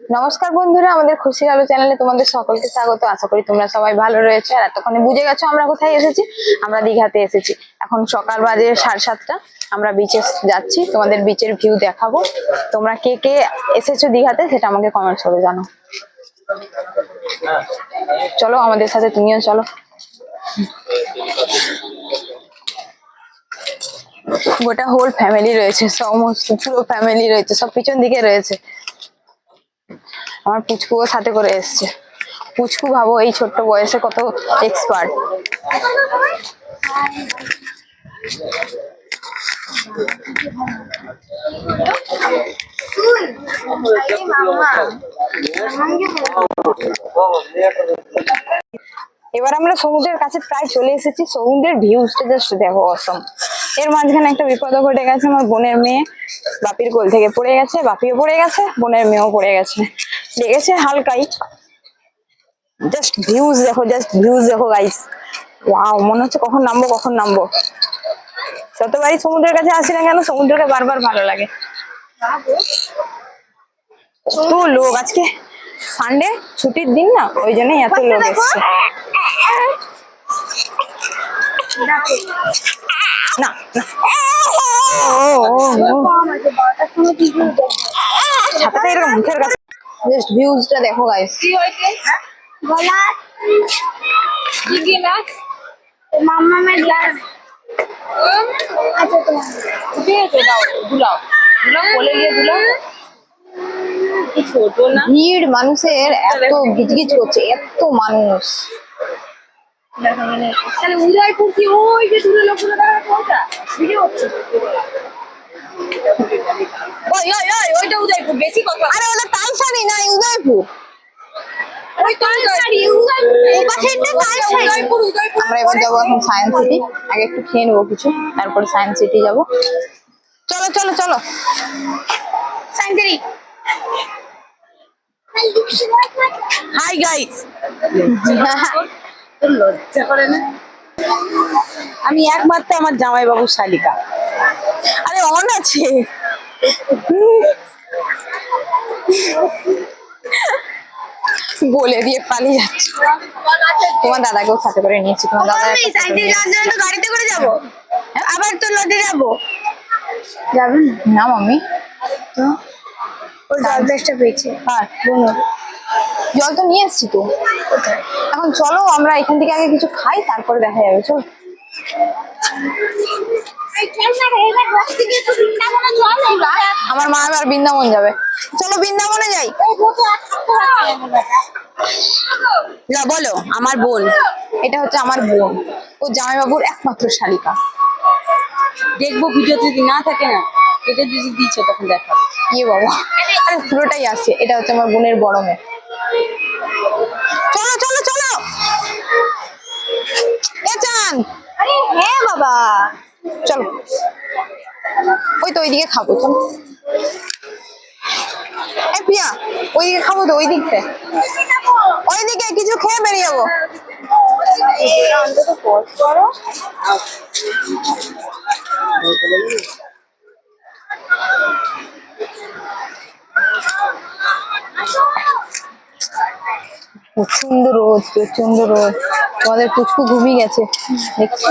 নমস্কার বন্ধুরা, আমাদের খুশি আলো চ্যানেলে তোমাদের সকলকে স্বাগত। আশা করি তোমরা সবাই ভালো রয়েছে। আর এতক্ষণে বুঝে গেছো আমরা কোথায় এসেছি? আমরা দীঘাতে এসেছি। এখন সকাল বাজে সাড়ে সাতটা। আমরা বিচে যাচ্ছি। তোমাদের বিচের ভিউ দেখাবো। তোমরা কে কে এসেছ দীঘাতে সেটা আমাকে কমেন্ট করে জানো চলো আমাদের সাথে তুমিও চলো। গোটা হোল ফ্যামিলি রয়েছে, সমস্ত, পুরো ফ্যামিলি রয়েছে, সব পিছন দিকে রয়েছে। আমার পুচকুও সাথে করে এসছে। পুচকু ভাবো এই ছোট্ট বয়সে কত এক্সপার্ট এবার আমরা সমুদ্রের কাছে প্রায় চলে এসেছি। সমুদ্রের ভিউজটা জাস্ট দেখো অসম এর মাঝখানে একটা বিপদ ঘটে গেছে। আমার বোনের মেয়ে বাপির কোল থেকে পড়ে গেছে বাপিও পড়ে গেছে বোনের মেয়েও পড়ে গেছে। লেগেছে হালকাই। জাস্ট ভিউজ দেখো জাস্ট ভিউজ দেখো গাইস ওয়াও মনে হচ্ছে কখন নামবো কখন নামবো। যতবারই সমুদ্রের কাছে আসি না কেন সমুদ্রকে বারবার ভালো লাগে। তো লোক আজকে সানডে ছুটির দিন না ওই জন্যই এত লোক এসছে। না না। ও, ও, ও। ছাতাটা এরকম মুখের কাছে। জাস্ট ভিউজটা দেখো গাইস গ্লাস আচ্ছা দাও বলে গিয়ে ছোট না। ভিড় মানুষের এত গিজগিজ করছে এত মানুষ। তাহলে উদয়পুর কি ওই যে দূরে লোকগুলো দেখা যাচ্ছে ওটা ভিডিও হচ্ছে? ওই ওই ওই ওইটা উদয়পুর বেশি কথা। আরে ওটা তালসানি নাই উদয়পুর? ওই উদয়পুর। উদয়পুর। আমরা এবার যাব এখন সায়েন্স সিটি আগে একটু খেয়ে নেব কিছু তারপরে সায়েন্স সিটি যাব। চলো চলো চলো। হাই গাইস লজ্জা করে না? আমি একমাত্র আমার জামাইবাবুর শালিকা। আরে অন আছে। বলে দিয়ে পালিয়ে যাচ্ছে। তোমার দাদাকেও সাথে করে নিয়েছি তোমার দাদা গাড়িতে করে যাব? আবার তো লজে যাব? যাবেন না। মাম্মি। তো? ওই জল বেশটা পেয়েছে। আর বলো জল তো নিয়ে এসছি তো। এখন চলো আমরা এখান থেকে আগে কিছু খাই তারপরে দেখা যাবে চলো। আমার মা আবার বৃন্দাবন যাবে। চলো বৃন্দাবনে যাই। না বলো আমার বোন। এটা হচ্ছে আমার বোন। ও জামাইবাবুর একমাত্র শালিকা। দেখব ভিডিওতে যদি না থাকে না এটা যদি দিচ্ছে তখন দেখা ইয়ে বাবা আরে পুরোটাই আছে। এটা হচ্ছে আমার বোনের বড় মেয়ে। বাবা চলো। ওই তো ওইদিকে খাব, চলো। এ প্রিয়া, ওইদিকে খাব তো ওই দিকতে ওইদিকে কিছু খেয়ে বেরিয়ে যাব। প্রচণ্ড রোদ প্রচণ্ড রোদ। তোমাদের পুচকু ঘুমিয়ে গেছে। দেখছি।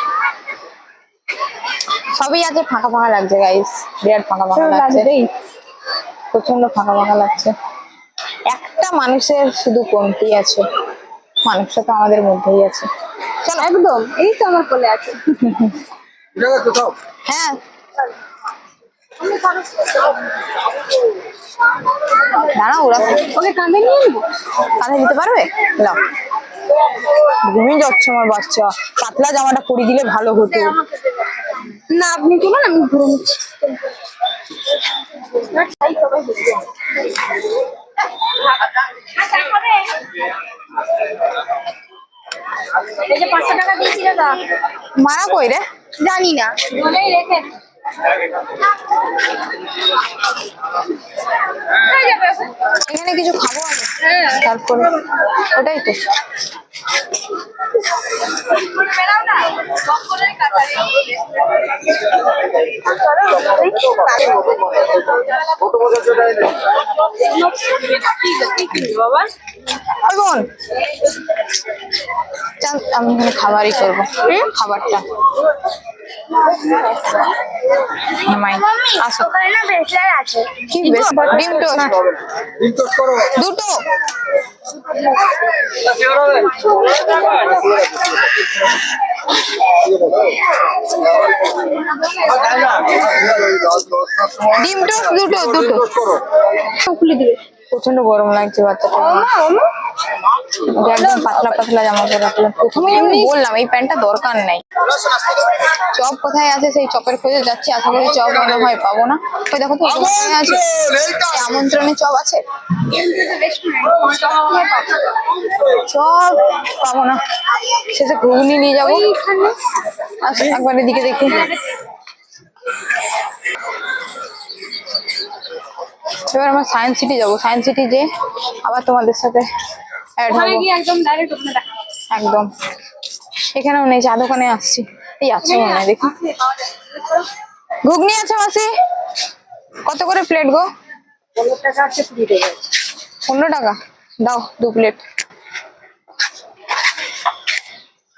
সবই আছে ফাঁকা ফাঁকা লাগছে গাইস বিরাট ফাঁকা ফাঁকা লাগছে। প্রচণ্ড ফাঁকা ফাঁকা লাগছে। একটা মানুষের শুধু কমতি আছে। মানুষটা তো আমাদের মধ্যেই আছে। চলো। একদম এই তো আমার কোলে আছে। হ্যাঁ। দাঁড়া ওরা ওকে কাঁধে নিয়ে নেব? কাঁধে দিতে পারবে? নাও ঘুমিয়ে যাচ্ছে আমার বাচ্চা। পাতলা জামাটা পরিয়ে দিলে ভালো হতো। না আপনি তুলুন আমি দাদা। মারা কই রে? জানি না। রেখে এখানে কিছু খাব আমি? তারপরে ওটাই তো। আমি এখানে খাবারই করব। খাবারটা। দুটো ডিম টোস্ট দুটো দুটো খুলে দিবে। প্রচণ্ড গরম লাগছে বাচ্চাটা একদম পাতলা পাতলা জামা পরে রাখলাম। প্রথমেই আমি বললাম এই প্যান্টটা দরকার নাই। চপ কোথায় আছে সেই চপের খোঁজে যাচ্ছি আশা করি চপ মনে হয় পাবো না। ওই দেখো তো আছে আমন্ত্রণে চপ আছে। চপ পাবো না। শেষে ঘুগনি নিয়ে যাব। একবার এদিকে দেখি। এবার আমরা সায়েন্স সিটি যাব। সায়েন্স সিটি যে আবার তোমাদের সাথে ওখানে গিয়ে একদম ডাইরেক্ট ওখানে দেখা একদম। এখানেও নেই চা দোকানে আসছি। এই আছে মনে হয় দেখি। ঘুগনি আছে মাসি? কত করে প্লেট গো? পনেরো টাকা আছে কুড়ি টাকা পনেরো টাকা? দাও দু প্লেট